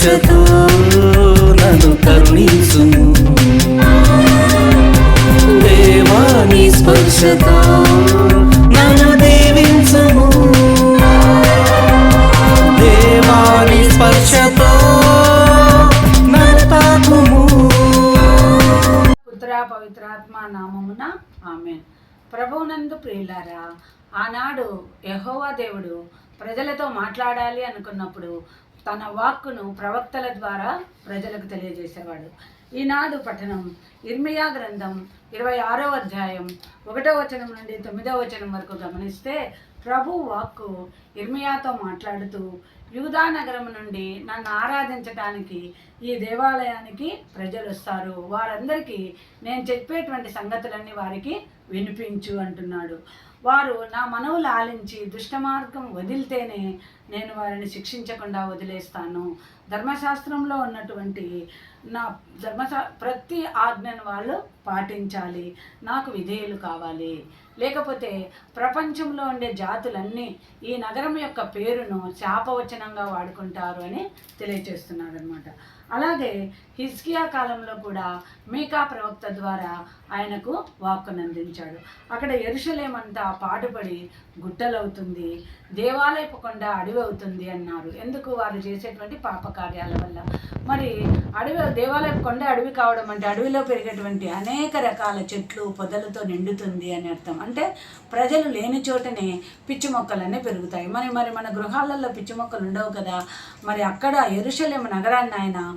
స్పర్శతో నన్ను కరుణించుము. దేవాని స్పర్శతో నన్ను దీవించుము. దేవాని స్పర్శతో నన్ను తాకుము. పుత్ర పవిత్రాత్మ నామమున ఆమె ప్రభువునందు ప్రియులారా ఆనాడు యహోవా దేవుడు ప్రజలతో మాట్లాడాలి అనుకున్నప్పుడు తన వాక్కును ప్రవక్తల ద్వారా ప్రజలకు తెలియజేసేవాడు. ఈనాడు పఠనం ఇర్మియా గ్రంథం ఇరవై ఆరో అధ్యాయం ఒకటో వచనం నుండి తొమ్మిదో వచనం వరకు గమనిస్తే ప్రభు వాక్కు ఇర్మియాతో మాట్లాడుతూ యూదా నగరం నుండి నన్ను ఆరాధించటానికి ఈ దేవాలయానికి ప్రజలు వస్తారు. వారందరికీ నేను చెప్పేటువంటి సంగతులన్నీ వారికి వినిపించు అంటున్నాడు. వారు నా మనవులు ఆలించి దుష్టమార్గం వదిలితేనే నేను వారిని శిక్షించకుండా వదిలేస్తాను. ధర్మశాస్త్రంలో ఉన్నటువంటి నా ధర్మశా ప్రతి ఆజ్ఞను వాళ్ళు పాటించాలి. నాకు విధేయులు కావాలి. లేకపోతే ప్రపంచంలో ఉండే జాతులన్నీ ఈ నగరం యొక్క పేరును విలక్షణంగా వాడుకుంటారు అని తెలియజేస్తున్నాడు అనమాట అలాగే హిస్కియా కాలంలో కూడా మీకా ప్రవక్త ద్వారా ఆయనకు వాక్కును అందించాడు అక్కడ ఎరుషలేమంతా పాటుపడి గుట్టలవుతుంది దేవాలయపు కొండ అడవి అవుతుంది అన్నారు. ఎందుకు? వారు చేసేటువంటి పాప కార్యాల వల్ల. మరి అడవి దేవాలయపు కొండ అడవి కావడం అంటే అడవిలో పెరిగేటువంటి అనేక రకాల చెట్లు పొదలతో నిండుతుంది అని అర్థం. అంటే ప్రజలు లేని చోటనే పిచ్చి మొక్కలన్నీ పెరుగుతాయి. మరి మరి మన గృహాలలో పిచ్చి మొక్కలు ఉండవు కదా? మరి అక్కడ ఎరుషలేమ నగరాన్ని ఆయన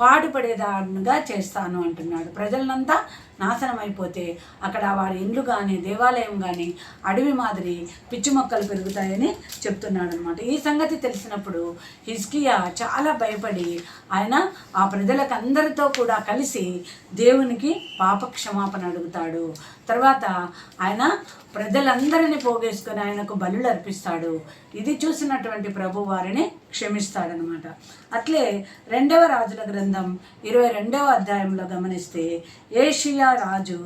పాడుపడేదానుగా చేస్తాను అంటున్నాడు. ప్రజలనంతా నాశనం అయిపోతే అక్కడ వారి ఇండ్లు కానీ దేవాలయం కానీ అడవి మాదిరి పిచ్చి మొక్కలు పెరుగుతాయని చెప్తున్నాడు అనమాట ఈ సంగతి తెలిసినప్పుడు హిజ్కియా చాలా భయపడి ఆయన ఆ ప్రజలకు అందరితో కూడా కలిసి దేవునికి పాప క్షమాపణ అడుగుతాడు. తర్వాత ఆయన ప్రజలందరినీ పోగేసుకొని ఆయనకు బలులు అర్పిస్తాడు. ఇది చూసినటువంటి ప్రభు వారిని క్షమిస్తాడనమాట అట్లే రెండవ రాజుల గ్రంథం ఇరవై రెండవ అధ్యాయంలో గమనిస్తే ఏషియా రాజు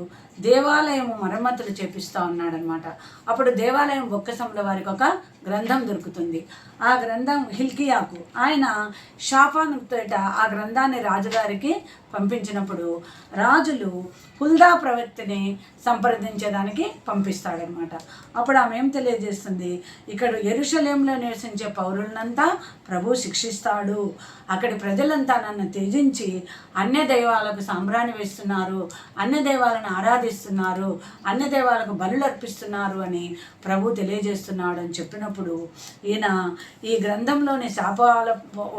దేవాలయము మరమ్మతులు చేపిస్తూ ఉన్నాడనమాట అప్పుడు దేవాలయం బొక్కసంలో వారికి ఒక గ్రంథం దొరుకుతుంది. ఆ గ్రంథం హిల్కియాకు. ఆయన షాఫాను తోట ఆ గ్రంథాన్ని రాజుగారికి పంపించినప్పుడు రాజులు హుల్దా ప్రవక్తిని సంప్రదించడానికి పంపిస్తాడనమాట అప్పుడు ఆమె ఏం తెలియజేస్తుంది? ఇక్కడ ఎరుషలేంలో నివసించే పౌరులనంతా ప్రభు శిక్షిస్తాడు. అక్కడి ప్రజలంతా నన్ను త్యజించి అన్య దైవాలకు సాంబ్రాణి వేస్తున్నారు. అన్య దైవాలను ఆరాధిస్తున్నారు. అర్పిస్తున్నారు దైవాలకు బలులు అర్పిస్తున్నారు అని ప్రభు తెలియజేస్తున్నాడు అని చెప్పినప్పుడు ఈయన ఈ గ్రంథంలోని శాపాల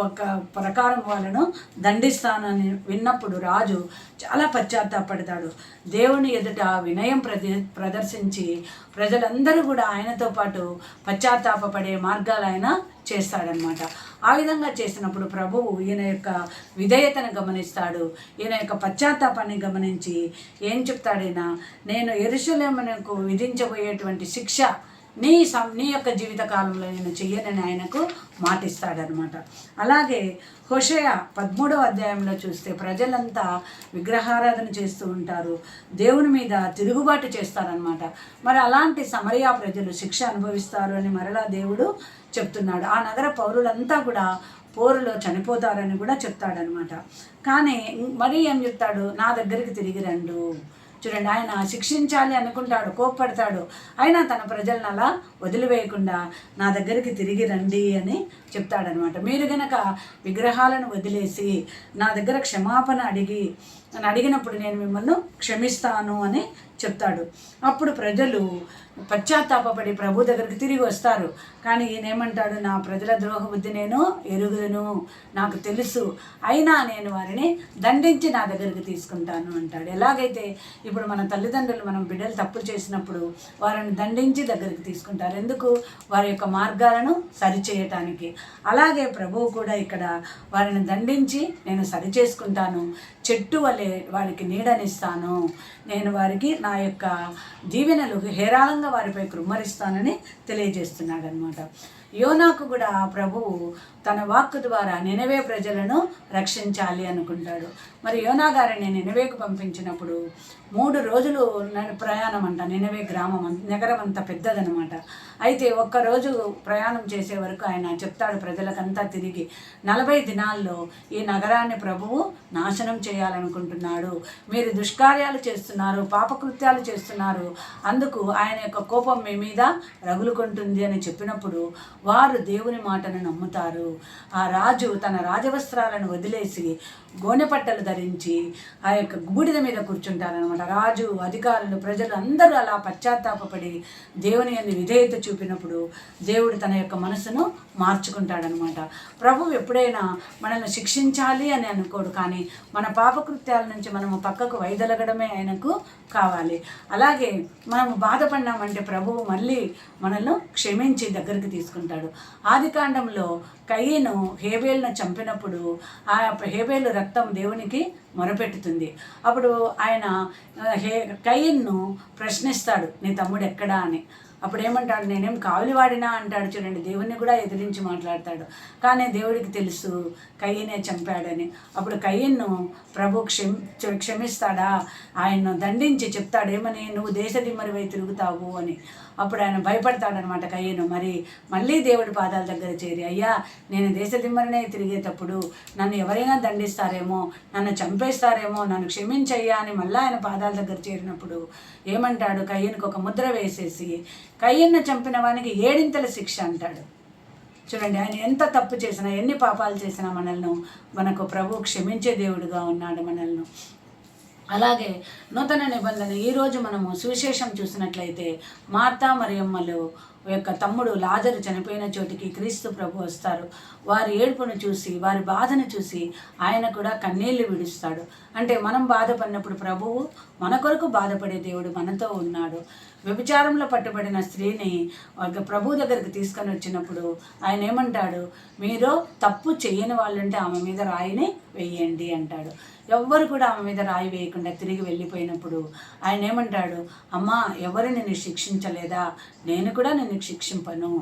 ఒక ప్రకారం వాళ్ళను దండిస్తానని విన్నప్పుడు రాజు చాలా పశ్చాత్తాపడతాడు. దేవుని ఎదుట వినయం ప్రది ప్రదర్శించి ప్రజలందరూ కూడా ఆయనతో పాటు పశ్చాత్తాపపడే మార్గాలు ఆయన చేస్తాడనమాట. ఆ విధంగా చేసినప్పుడు ప్రభువు ఈయన యొక్క విధేయతను గమనిస్తాడు. ఈయన యొక్క పశ్చాత్తాపాన్ని గమనించి ఏం చెప్తాడైనా నేను ఎరుసలేమునకు విధించబోయేటువంటి శిక్ష నీ సం నీ యొక్క జీవితకాలంలో నేను చెయ్యనని ఆయనకు మాటిస్తాడనమాట అలాగే హోషయ పదమూడవ అధ్యాయంలో చూస్తే ప్రజలంతా విగ్రహారాధన చేస్తూ ఉంటారు. దేవుని మీద తిరుగుబాటు చేస్తారనమాట మరి అలాంటి సమరయా ప్రజలు శిక్ష అనుభవిస్తారు అని మరలా దేవుడు చెప్తున్నాడు. ఆ నగర పౌరులంతా కూడా పోరులో చనిపోతారని కూడా చెప్తాడనమాట కానీ మరి ఏం చెప్తాడు? నా దగ్గరికి తిరిగి రండు. చూడండి ఆయన శిక్షించాలి అనుకుంటాడు కోప్పడతాడు. అయినా తన ప్రజలను అలా వదిలివేయకుండా నా దగ్గరికి తిరిగి రండి అని చెప్తాడనమాట. మీరు గనక విగ్రహాలను వదిలేసి నా దగ్గర క్షమాపణ అడిగి అని అడిగినప్పుడు నేను మిమ్మల్ని క్షమిస్తాను అని చెప్తాడు. అప్పుడు ప్రజలు పశ్చాత్తాపడి ప్రభు దగ్గరికి తిరిగి వస్తారు. కానీ ఈయన ఏమంటాడు నా ప్రజల ద్రోహబుద్ధి నేను ఎరుగుదును నాకు తెలుసు. అయినా నేను వారిని దండించి నా దగ్గరికి తీసుకుంటాను అంటాడు. ఎలాగైతే ఇప్పుడు మన తల్లిదండ్రులు మనం బిడ్డలు తప్పులు చేసినప్పుడు వారిని దండించి దగ్గరికి తీసుకుంటారు. ఎందుకు? వారి యొక్క మార్గాలను సరిచేయటానికి. అలాగే ప్రభువు కూడా ఇక్కడ వారిని దండించి నేను సరి చేసుకుంటాను చెట్టు వలె వారికి నీడనిస్తాను. నేను వారికి నా యొక్క దీవెనలు హేరాళంగా వారిపై కృమ్మరిస్తానని తెలియజేస్తున్నాడు అనమాట యోనాకు కూడా ప్రభువు తన వాక్కు ద్వారా నినవే ప్రజలను రక్షించాలి అనుకుంటాడు. మరి యోనా గారిని నినవేకు పంపించినప్పుడు మూడు రోజులు ప్రయాణం అంట నినవే గ్రామం నగరం అంత పెద్దదనమాట. అయితే ఒక్కరోజు ప్రయాణం చేసే వరకు ఆయన చెప్తాడు ప్రజలకంతా తిరిగి నలభై దినాల్లో ఈ నగరాన్ని ప్రభువు నాశనం చేయాలనుకుంటున్నాడు. మీరు దుష్కార్యాలు చేస్తున్నారు పాపకృత్యాలు చేస్తున్నారు అందుకు ఆయన యొక్క కోపం మీ మీద రగులుకుంటుంది అని చెప్పినప్పుడు వారు దేవుని మాటను నమ్ముతారు. ఆ రాజు తన రాజవస్త్రాలను వదిలేసి గోనెపట్టలు ధరించి ఆ యొక్క బూడిద మీద కూర్చుంటారనమాట రాజు అధికారులు ప్రజలు అందరూ అలా పశ్చాత్తాపపడి దేవుని అని విధేయత చూపినప్పుడు దేవుడు తన యొక్క మనసును మార్చుకుంటాడనమాట ప్రభు ఎప్పుడైనా మనల్ని శిక్షించాలి అని అనుకోడు కానీ మన పాపకృత్యాల నుంచి మనము పక్కకు వైదొలగడమే ఆయనకు కావాలి. అలాగే మనము బాధపడినామంటే ప్రభువు మళ్ళీ మనల్ని క్షమించి దగ్గరికి తీసుకుంటాం తీసుకుంటాడు ఆది కాండంలో కయ్యను హేబేల్ను చంపినప్పుడు ఆ హేబేలు రక్తం దేవునికి మొరపెట్టుతుంది. అప్పుడు ఆయన హే కయ్యన్ను ప్రశ్నిస్తాడు నీ తమ్ముడు ఎక్కడా? అని. అప్పుడు ఏమంటాడు నేనేం కావలివాడినా అంటాడు చూడండి దేవుణ్ణి కూడా ఎదిరించి మాట్లాడతాడు. కానీ దేవుడికి తెలుసు కయ్యనే చంపాడని. అప్పుడు కయ్యన్ను ప్రభు క్షమి క్షమిస్తాడా? ఆయన్ను దండించి చెప్తాడు ఏమని? నువ్వు దేశదిమ్మరివై తిరుగుతావు అని. అప్పుడు ఆయన భయపడతాడనమాట కయ్యను. మరి మళ్ళీ దేవుడి పాదాల దగ్గర చేరి అయ్యా నేను దేశదిమ్మరినే తిరిగేటప్పుడు నన్ను ఎవరైనా దండిస్తారేమో నన్ను చంపేస్తారేమో నన్ను క్షమించయ్యా అని మళ్ళీ ఆయన పాదాల దగ్గర చేరినప్పుడు ఏమంటాడు? కయ్యనికి ఒక ముద్ర వేసేసి కయ్యన్న చంపిన వానికి ఏడింతల శిక్ష అంటాడు. చూడండి ఆయన ఎంత తప్పు చేసినా ఎన్ని పాపాలు చేసినా మనల్ని మనకు ప్రభు క్షమించే దేవుడుగా ఉన్నాడు మనల్ని. అలాగే నూతన నిబంధన ఈరోజు మనము సువిశేషం చూసినట్లయితే మార్తా మరియమ్మలు యొక్క తమ్ముడు లాజరు చనిపోయిన చోటికి క్రీస్తు ప్రభు వస్తారు. వారి ఏడుపును చూసి వారి బాధను చూసి ఆయన కూడా కన్నీళ్ళు విడుస్తాడు. అంటే మనం బాధపడినప్పుడు ప్రభువు మన కొరకు బాధపడే దేవుడు మనతో ఉన్నాడు. వ్యభిచారంలో పట్టుబడిన స్త్రీని ఒక ప్రభు దగ్గరికి తీసుకొని వచ్చినప్పుడు ఆయన ఏమంటాడు? మీరు తప్పు చేయని వాళ్ళంటే ఆమె మీద రాయిని వేయండి అంటాడు. ఎవ్వరు కూడా ఆమె మీద రాయి వేయకుండా తిరిగి వెళ్ళిపోయినప్పుడు ఆయన ఏమంటాడు? అమ్మా ఎవరు నిన్ను శిక్షించలేదా? నేను కూడా నిన్ను శిక్షింపను.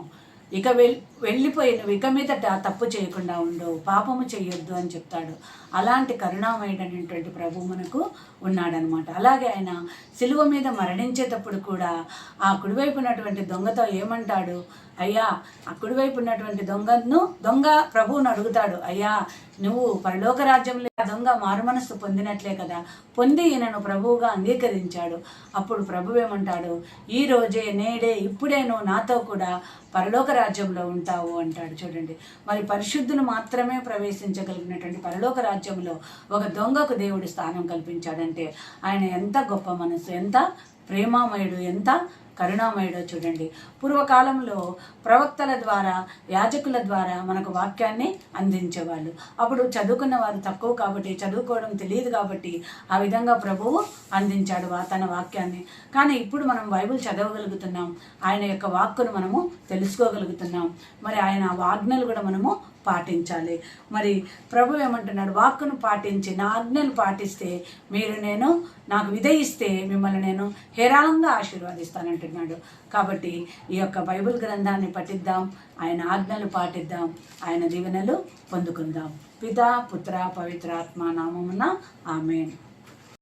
ఇక వెల్ వెళ్ళిపోయి నువ్వు ఇక మీదట తప్పు చేయకుండా ఉండు పాపము చేయొద్దు అని చెప్తాడు. అలాంటి కరుణామయుడైనటువంటి ప్రభు మనకు ఉన్నాడనమాట. అలాగే ఆయన సిలువ మీద మరణించేటప్పుడు కూడా ఆ కుడివైపు ఉన్నటువంటి దొంగతో ఏమంటాడు? అయ్యా ఆ కుడివైపు ఉన్నటువంటి దొంగను దొంగ ప్రభువును అడుగుతాడు. అయ్యా నువ్వు పరలోక రాజ్యంలో ఆ దొంగ మారుమనస్సు పొందినట్లే కదా. పొంది ఈయనను ప్రభువుగా అంగీకరించాడు. అప్పుడు ప్రభు ఏమంటాడు? ఈ రోజే నేడే ఇప్పుడే నువ్వు నాతో కూడా పరలోక రాజ్యంలో ఉంటావు అంటాడు చూడండి. మరి పరిశుద్ధులు మాత్రమే ప్రవేశించగలిగినటువంటి పరలోక రాజ్యంలో ఒక దొంగకు దేవుడు స్థానం కల్పించాడంటే ఆయన ఎంత గొప్ప మనసు ఎంత ప్రేమామయుడు ఎంత కరుణామయుడో చూడండి. పూర్వకాలంలో ప్రవక్తల ద్వారా యాజకుల ద్వారా మనకు వాక్యాన్ని అందించేవాళ్ళు. అప్పుడు చదువుకున్న వారు తక్కువ కాబట్టి చదువుకోవడం తెలియదు కాబట్టి ఆ విధంగా ప్రభువు అందించాడు వా- తన వాక్యాన్ని. కానీ ఇప్పుడు మనం బైబిల్ చదవగలుగుతున్నాం. ఆయన యొక్క వాక్కును మనము తెలుసుకోగలుగుతున్నాం. మరి ఆయన ఆజ్ఞలు కూడా మనము పాటించాలి. మరి ప్రభు ఏమంటున్నాడు? వాక్కును పాటించి నా ఆజ్ఞలు పాటిస్తే మీరు నేను నాకు విధయిస్తే మిమ్మల్ని నేను హేరాళంగా ఆశీర్వాదిస్తానంటున్నాడు. కాబట్టి ఈ యొక్క బైబిల్ గ్రంథాన్ని పఠిద్దాం ఆయన ఆజ్ఞలు పాటిద్దాం ఆయన దీవెనలు పొందుకుందాం. పిత పుత్ర పవిత్రాత్మ నామమున ఆమెన్.